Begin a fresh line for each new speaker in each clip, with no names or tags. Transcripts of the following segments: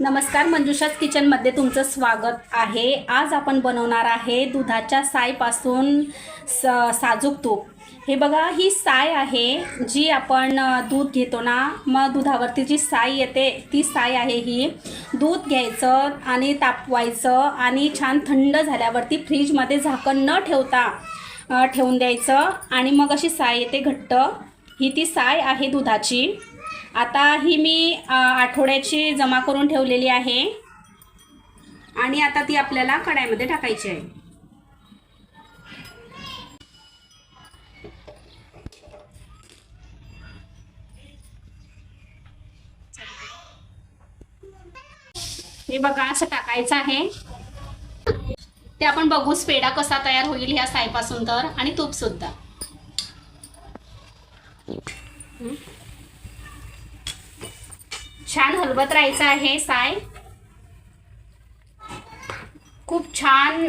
नमस्कार मंजुषाच किचनमध्ये तुमचं स्वागत आहे. आज आपण बनवणार आहे दुधाच्या सायपासून स साजूक तूप. हे बघा ही साय आहे जी आपण दूध घेतो ना मग दुधावरती जी साय येते ती साय आहे ही. दूध घ्यायचं आणि तापवायचं आणि छान थंड झाल्यावरती फ्रीजमध्ये झाकण न ठेवता ठेवून द्यायचं आणि मग अशी साय येते घट्ट. ही ती साय आहे दुधाची. आता ही मी आठवड्याची जमा करून ठेवलेली आहे. आणि आता ती आपल्याला कढाईमध्ये टाकायची आहे. हे बघा असं टाकायचं आहे. ते आपण बघूच पेढा कसा तयार होईल ह्या साईपासून तर आणि तूप सुद्धा. छान हलवत राहायचं आहे साय. खूप छान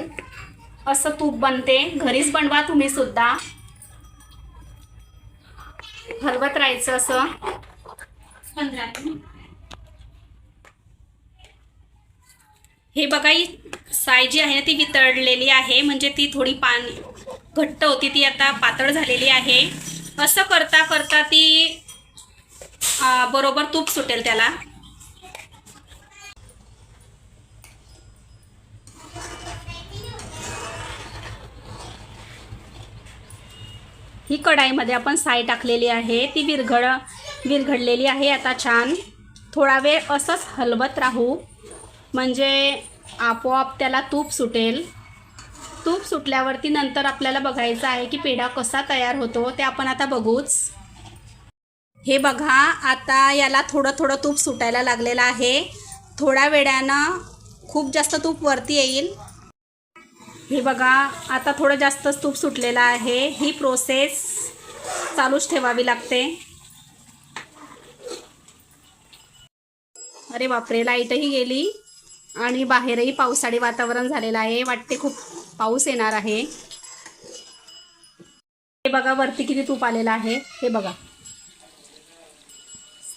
असं तूप बनते. घरीच बनवा तुम्ही सुद्धा. हलवत राहायचं असं. हे बघा ही साय जी आहे ना ती वितळलेली आहे. म्हणजे ती थोडी पाणी घट्ट होती ती आता पातळ झालेली आहे. असं करता करता ती बरोबर तूप सुटेल त्याला. ही कढाईमध्ये आपण साय टाकलेली आहे. ती विरघळ विरघडलेली आहे आता छान. थोडा वेळ असंच हलवत राहू. म्हणजे आपोआप त्याला तूप सुटेल. तूप सुटल्यावरती नंतर आपल्याला बघायचं आहे की पेढा कसा तयार होतो ते आपण आता बघूच. हे बघा आता याला थोडं थोडं तूप सुटायला लागलेलं आहे. थोड्या वेळानं खूप जास्त तूप वरती येईल. हे बघा आता थोडं जास्तच तूप सुटलेलं आहे. ही प्रोसेस चालूच ठेवावी लागते. अरे बापरे लाईटही गेली आणि बाहेरही पावसाळी वातावरण झालेलं आहे. वाटते खूप पाऊस येणार आहे. हे बघा वरती किती तूप आलेलं आहे. हे बघा.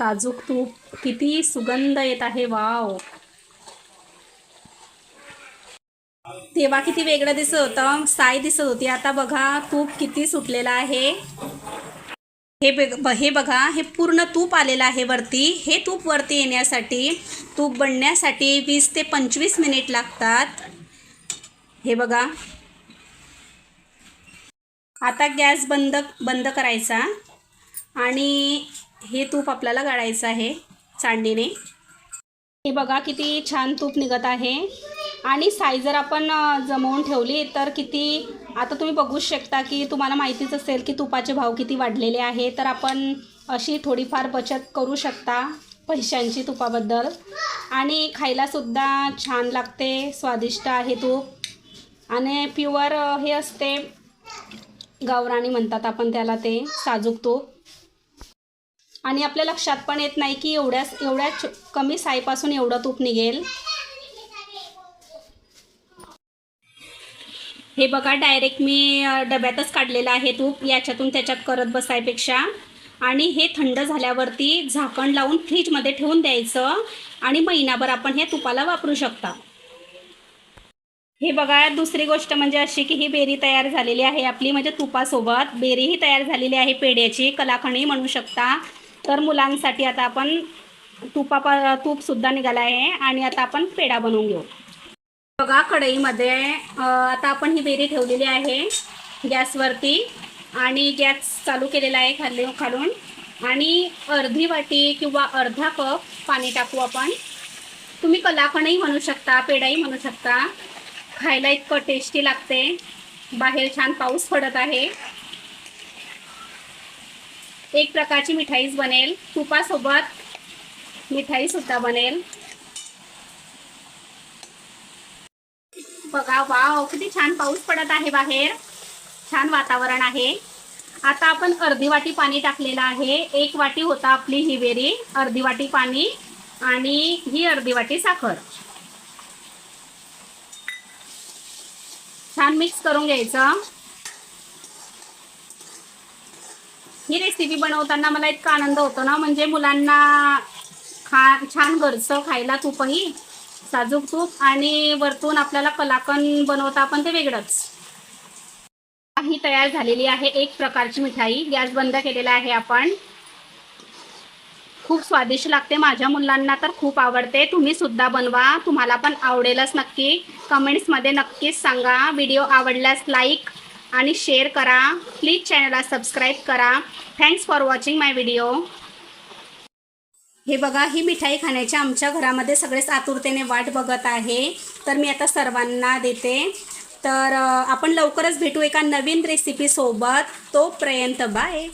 साजूक तूप किती सुगंध येत आहे वाव. तेव्हा किती वेगळं दिसत होतं साय दिसत होती. आता बघा तूप किती सुटलेलं आहे. हे बघ ब- हे बघा हे पूर्ण तूप आलेलं आहे वरती. हे तूप वरती येण्यासाठी तूप बनण्यासाठी वीस ते पंचवीस मिनिट लागतात. हे बघा. आता गॅस बंद बंद करायचा. आणि हे तूप आपल्याला गाळायचं आहे चांडीने हे बघा किती छान तूप निघत आहे. आणि साय जर आपण जमवून ठेवली तर किती आता तुम्ही बघू शकता की तुम्हाला माहितीच असेल की तुपाचे भाव किती वाढलेले आहे. तर आपण अशी थोडीफार बचत करू शकता पैशांची तुपाबद्दल. आणि खायलासुद्धा छान लागते स्वादिष्ट आहे तूप. आणि प्युअर हे असते गावराणी म्हणतात आपण त्याला ते साजूक तूप. आणि आपल्या लक्षात पण येत नाही की एवढ्या एवढ्या कमी साईपासून एवढं तूप निघेल. हे बघा डायरेक्ट मी डब्यातच काढलेलं आहे तूप. याच्यातून त्याच्यात करत बसायपेक्षा. आणि हे थंड झाल्यावरती झाकण लावून फ्रीजमध्ये ठेवून द्यायचं. आणि महिनाभर आपण हे तुपाला वापरू शकता. हे बघा दुसरी गोष्ट म्हणजे अशी की ही बेरी तयार झालेली आहे आपली म्हणजे तुपासोबत. बेरीही तयार झालेली आहे पेढ्याची कलाखणी म्हणू शकता. तर मुलांसाठी आता आपण तुपा तूपसुद्धा निघाला आहे आणि आता आपण पेढा बनवून घेऊ. बघा कढईमध्ये आता आपण ही बेरी ठेवलेली आहे गॅसवरती आणि गॅस चालू केलेला आहे खाली खालून. आणि अर्धी वाटी किंवा अर्धा कप पाणी टाकू आपण. तुम्ही कलाकणही म्हणू शकता पेढाही म्हणू शकता. खायला इतकं टेस्टी लागते. बाहेर छान पाऊस पडत आहे. एक प्रकारची मिठाईच बनेल. तुपासोबत मिठाईसुद्धा बनेल. बघा वाव किती छान पाऊस पडत आहे बाहेर. छान वातावरण आहे. आता आपण अर्धी वाटी पाणी टाकलेलं आहे. एक वाटी होता आपली ही बेरी अर्धी वाटी पाणी आणि ही अर्धी वाटी साखर. छान मिक्स करून घ्यायचं. ही रेसिपी बनवताना मला इतका आनंद होतो ना म्हणजे मुलांना खा छान घरचं खायला तूपही साजूक तूप आणि वरतून आपल्याला कलाकंद बनवता आपण ते वेगळंच. ही तयार झालेली आहे एक प्रकारची मिठाई गॅस बंद केलेला आहे आपण. खूप स्वादिष्ट लागते माझ्या मुलांना तर खूप आवडते. तुम्ही सुद्धा बनवा तुम्हाला पण आवडेलच नक्की. कमेंट्समध्ये नक्कीच सांगा. व्हिडिओ आवडल्यास लाईक आणि शेअर करा. प्लीज चॅनलला सबस्क्राईब करा. Thanks for watching my video हे बघा ही मिठाई खाण्याची आमच्या घरामध्ये सगळेच आतुरतेने वाट बघत आहे. तर मी आता सर्वांना देते. तर आपण लवकरच भेटू एका नवीन रेसिपीसोबत तोपर्यंत बाय